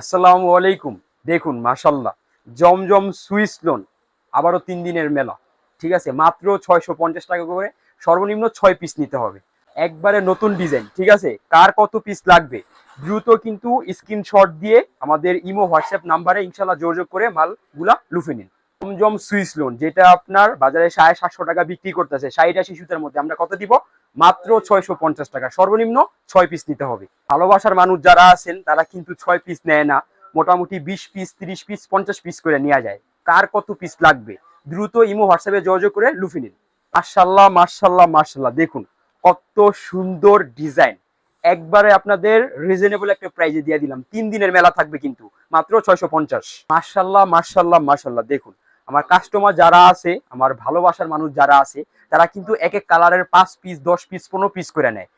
আসসালামু আলাইকুম। দেখুন মাসাল্লাহ জমজম সুইস লোন, আবারও তিন দিনের মেলা, ঠিক আছে? মাত্র ছয়শো পঞ্চাশ টাকা করে, সর্বনিম্ন ছয় পিস নিতে হবে। একবারে নতুন ডিজাইন ঠিক আছে? কার কত পিস লাগবে? দ্রুত কিন্তু স্ক্রিনশট দিয়ে আমাদের ইমো হোয়াটসঅ্যাপ নাম্বারে ইনশাল্লাহ যোগাযোগ করে মালগুলা লুফে নিন। জমজম সুইস লোন যেটা আপনার বাজারে সাড়ে সাতশো টাকা বিক্রি করতেছে, ষাট আশি সুতার মধ্যে। আমরা কত দিব? মাত্র ছয়শো পঞ্চাশ টাকা। সর্বনিম্ন ছয় পিস নিতে হবে। ভালোবাসার মানুষ যারা আছেন, তারা কিন্তু ছয় পিস নেয় না। মোটামুটি বিশ পিস তিরিশ পিস পঞ্চাশ পিস করে নেওয়া যায়। কার কত পিস লাগবে? দ্রুত ইমো হোয়াটসঅ্যাপে যোগাযোগ করে লুফে নিন। মার্শাল্লাহ মার্শাল্লাহ মার্শাল্লাহ দেখুন, কত সুন্দর ডিজাইন। একবারে আপনাদের রিজনেবল একটা প্রাইজে দিয়ে দিলাম। তিন দিনের মেলা থাকবে কিন্তু। মাত্র ছয়শো পঞ্চাশ। মার্শাল্লাহ মার্শাল্লাহ মার্শাল্লাহ দেখুন আমার কাস্টমার যারা আছে, আমার ভালোবাসার মানুষ যারা আছে, তারা কিন্তু এক এক কালারের পাঁচ পিস দশ পিস পনেরো পিস করে নেয়।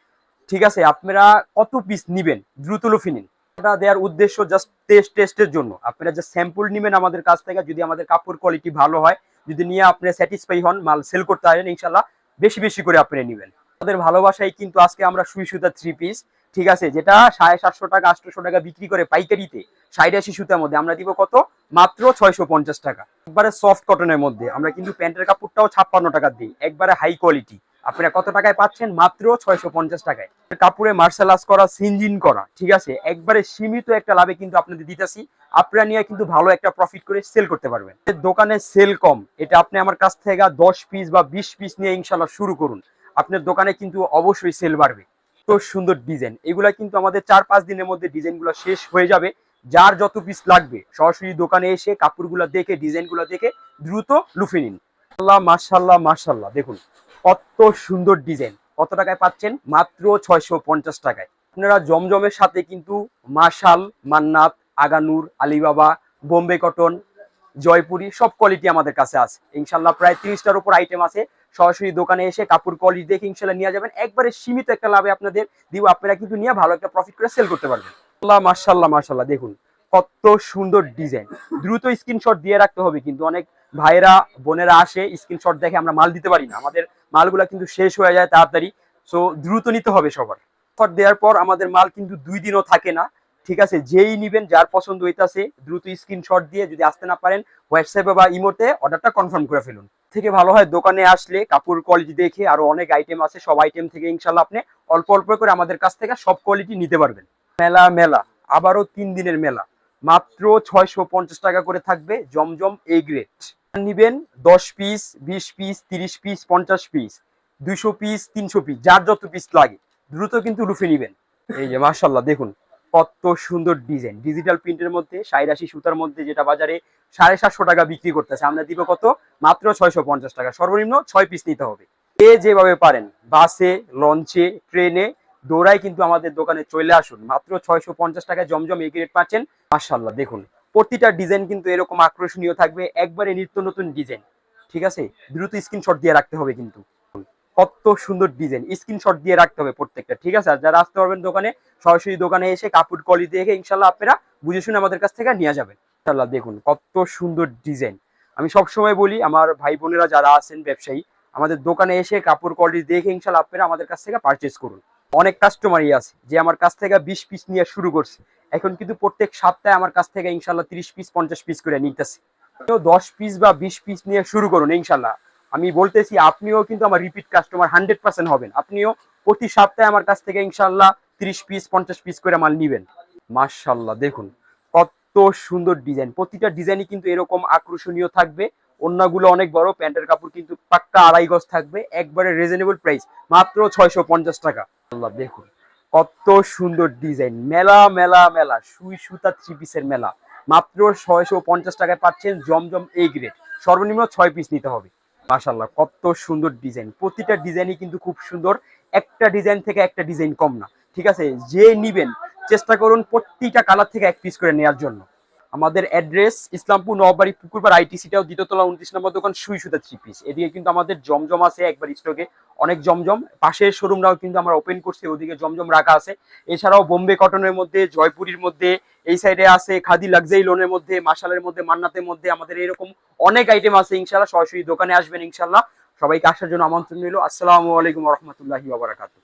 ঠিক আছে, আপনারা কত পিস নিবেন? দ্রুত লুফি নিন। এটা দেওয়ার উদ্দেশ্য জাস্ট টেস্ট টেস্টের জন্য। আপনারা যে স্যাম্পল নেবেন আমাদের কাছ থেকে, যদি আমাদের কাপড় কোয়ালিটি ভালো হয়, যদি নিয়ে আপনি স্যাটিসফাই হন, মাল সেল করতে পারেন ইনশাল্লাহ বেশি বেশি করে আপনি নেবেন। আমাদের ভালোবাসায় কিন্তু আজকে আমরা সুই সুতা থ্রি পিস ঠিক আছে, যেটা সাড়ে সাতশো টাকা আটশোশো টাকা বিক্রি করে পাইকারিতে ষাট আশি সুতার মধ্যে। আমরা দিব কত? মাত্র ছয়শো পঞ্চাশ টাকা। একবারে সফট কটনের মধ্যে। আমরা কিন্তু প্যান্টের কাপড়টাও ছাপ্পান্ন টাকা দিই। একবারে হাই কোয়ালিটি আপনারা কত টাকায় পাচ্ছেন? মাত্র ছয়শো পঞ্চাশ টাকায়। কাপড়ে মার্শাল আর্টস করা, সিনজিন করা, ঠিক আছে? একবারে সীমিত একটা লাভে কিন্তু আপনাদের দিতেছি। আপনারা নিয়ে কিন্তু ভালো একটা প্রফিট করে সেল করতে পারবেন। দোকানে সেল কম। এটা আপনি আমার কাছ থেকে দশ পিস বা বিশ পিস নিয়ে ইনশাল্লাহ শুরু করুন। আপনার দোকানে কিন্তু অবশ্যই সেল বাড়বে। তো সুন্দর ডিজাইন এগুলা কিন্তু আমাদের চার পাঁচ দিনের মধ্যে ডিজাইনগুলো শেষ হয়ে যাবে। যার যত পিস লাগবে, সরাসরি দোকানে এসে কাপড়গুলো দেখে ডিজাইনগুলো দেখে দ্রুত লুফে নিন। মাশাল্লাহ মার্শাল্লাহ মার্শাল্লাহ দেখুন, কত সুন্দর ডিজাইন কত টাকায় পাচ্ছেন? মাত্র ছয়শো পঞ্চাশ টাকায়। আপনারা জমজমের সাথে কিন্তু martial Mannat, Aganoor, Alibaba, Bombay cotton Jaipuri, সব কোয়ালিটি আমাদের কাছে আছে। ইনশাল্লাহ প্রায় তিরিশটার উপর আইটেম আছে। সরাসরি দোকানে এসে কাপড় কোয়ালিটি দেখে ইনশাল্লাহ নিয়ে যাবেন। একবারে সীমিত একটা লাভে আপনাদের দিব। আপনারা কিন্তু নিয়ে ভালো একটা প্রফিট করে সেল করতে পারবেন। আল্লাহ মার্শাল্লাহ মার্শাল্লাহ দেখুন কত সুন্দর ডিজাইন দ্রুত স্ক্রিনশট দিয়ে রাখতে হবে কিন্তু অনেক ভাইয়েরা, বোনেরা আসে স্ক্রিনশট দেখে আমরা মাল দিতে পারি না। আমাদের মালগুলা কিন্তু শেষ হয়ে যায় তাড়াতাড়ি। সো দ্রুত নিতে হবে সবার। দেওয়ার পর আমাদের মাল কিন্তু দুই দিনও থাকে না। ঠিক আছে? যেই নিবেন, যার পছন্দ হইতাছে, দ্রুত স্ক্রিনশট দিয়ে যদি আসতে না পারেন হোয়াটসঅ্যাপে বা ইমোতে অর্ডারটা কনফার্ম করে ফেলুন। থেকে ভালো হয়, দোকানে আসলে কাপড় কোয়ালিটি দেখে আরও অনেক আইটেম আছে, সব আইটেম থেকে ইনশাল্লাহ আপনি অল্প অল্প করে আমাদের কাছ থেকে সব কোয়ালিটি নিতে পারবেন। মেলা মেলা, আবারও তিন দিনের মেলা। মাত্র ছয়শো পঞ্চাশ টাকা করে থাকবে জমজম এ গ্রেড নিবেন দশ পিস বিশ পিস তিরিশ পিস পঞ্চাশ পিস দুইশো পিস তিনশো পিস যার যত পিস লাগে। দ্রুত কিন্তু লুফে নিবেন। এই যে মার্শাল্লাহ দেখুন। কত সুন্দর ডিজাইন। ডিজিটাল প্রিন্টের মধ্যে সাইরাশি সুতার মধ্যে যেটা বাজারে সাড়ে সাতশো টাকা বিক্রি করতেছে। আমরা দিব কত? মাত্র ছয়শো পঞ্চাশ টাকা। সর্বনিম্ন ছয় পিস নিতে হবে। যে যেভাবে পারেন, বাসে, লঞ্চে, ট্রেনে দৌড়াই কিন্তু আমাদের দোকানে চলে আসুন। মাত্র ছয়শো পঞ্চাশ টাকায় জমজম গ্রেড পাচ্ছেন। মার্শাল্লাহ দেখুন। প্রতিটা ডিজাইন কিন্তু এরকম আকর্ষণীয় থাকবে। একবারে নিত্য নতুন ডিজাইন। ঠিক আছে? দ্রুত স্ক্রিনশট দিয়ে রাখতে হবে কিন্তু। কত সুন্দর ডিজাইন। স্ক্রিনশট দিয়ে রাখতে হবে প্রত্যেকটা, ঠিক আছে? আর যারা আসতে পারবেন দোকানে, সরাসরি দোকানে এসে কাপড় কোয়ালিটি দেখে ইনশাল্লাহ আপনারা বুঝে শুনে আমাদের কাছ থেকে নিয়ে যাবেন। ইনশাল্লাহ দেখুন কত সুন্দর ডিজাইন। আমি সব সময় বলি, আমার ভাই বোনেরা যারা আছেন ব্যবসায়ী, আমাদের দোকানে এসে কাপড় কোয়ালিটি দেখে ইনশাল্লাহ আপনারা আমাদের কাছ থেকে পারচেস করুন। অনেক কাস্টমারই আছে যে আমার কাছ থেকে বিশ পিস নিয়ে শুরু করছে। এখন কিন্তু প্রত্যেক সপ্তাহে আমার কাছ থেকে ইনশাল্লাহ তিরিশ পিস পঞ্চাশ পিস করে নিতেছে। তো দশ পিস বা বিশ পিস নিয়ে শুরু করুন ইনশাল্লাহ আমি বলতেছি, আপনিও কিন্তু আমার রিপিট কাস্টমার হান্ড্রেড পার্সেন্ট হবেন। আপনিও প্রতি সপ্তাহে আমার কাছ থেকে ইনশাল্লাহ তিরিশ পিস পঞ্চাশ পিস করে মাল নিবেন। মার্শাল্লাহ দেখুন কত সুন্দর ডিজাইন প্রতিটা ডিজাইনই কিন্তু এরকম আকর্ষণীয় থাকবে। অন্যগুলো অনেক বড়, প্যান্টের কাপড় কিন্তু পাক্কা আড়াই গজ থাকবে, একবারে রিজনেবল প্রাইস মাত্র ছয়শো পঞ্চাশ টাকা। আল্লাহ, দেখুন কত সুন্দর ডিজাইন মেলা মেলা মেলা, সুই সুতা থ্রি পিসের মেলা। মাত্র ছয়শো পঞ্চাশ টাকায় পাচ্ছেন জমজম এ গ্রেড সর্বনিম্ন ছয় পিস নিতে হবে। মাশাল্লাহ কত সুন্দর ডিজাইন। প্রতিটা ডিজাইনই কিন্তু খুব সুন্দর। একটা ডিজাইন থেকে একটা ডিজাইন কম না। ঠিক আছে? যে নিবেন, চেষ্টা করুন প্রতিটা কালার থেকে এক পিস করে নেওয়ার জন্য। আমাদের অ্যাড্রেস ইসলামপুর নবাবাড়ি পুকুরপাড় আইটিসিটাও দ্বিতীয়তলা উনত্রিশ নম্বর দোকান, সুই সুতা থ্রি পিস এদিকে কিন্তু আমাদের জমজম আছে একবার স্টকে অনেক জমজম। পাশের শোরুমটাও কিন্তু আমরা ওপেন করছি, ওদিকে জমজম রাখা আছে। এছাড়াও বোম্বে কটনের মধ্যে, জয়পুরির মধ্যে, এই সাইডে আছে খাদি লাগজারি লোনের মধ্যে মাসালের মধ্যে, মান্নাতের মধ্যে, আমাদের এরকম অনেক আইটেম আছে ইনশাল্লাহ সরাসরি দোকানে আসবেন ইনশাল্লাহ সবাইকে আসার জন্য আমন্ত্রণ রইল। আসসালামু আলাইকুম রহমতুল্লাহি বাবারাকাতু